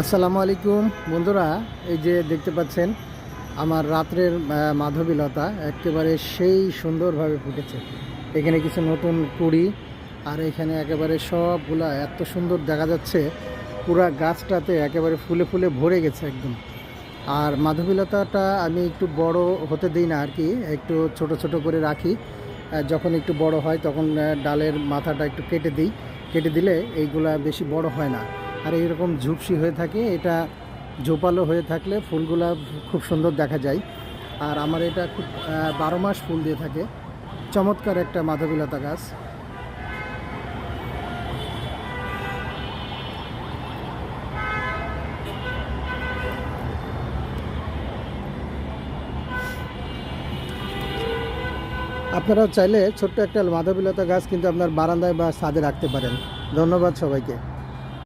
আসসালামু আলাইকুম। বন্ধুরা, এই যে দেখতে পাচ্ছেন, আমার রাত্রের মাধবীলতা একেবারে সেই সুন্দরভাবে ফুটেছে। এখানে কিছু নতুন কুড়ি, আর এখানে একেবারে সবগুলা এত সুন্দর দেখা যাচ্ছে, পুরা গাছটাতে একেবারে ফুলে ফুলে ভরে গেছে একদম। আর মাধবীলতাটা আমি একটু বড় হতে দিই না আর কি, একটু ছোট ছোট করে রাখি। যখন একটু বড় হয়, তখন ডালের মাথাটা একটু কেটে দিই। কেটে দিলে এইগুলা বেশি বড় হয় না। আর এইরকম ঝুপসি হয়ে থাকে, এটা জোপালো হয়ে থাকলে ফুলগুলা খুব সুন্দর দেখা যায়। আর আমার এটা খুব বারো মাস ফুল দিয়ে থাকে। চমৎকার একটা মাধবীলতা গাছ। আপনারাও চাইলে ছোট্ট একটা মাধবীলতা গাছ কিন্তু আপনার বারান্দায় বা ছাদে রাখতে পারেন। ধন্যবাদ সবাইকে।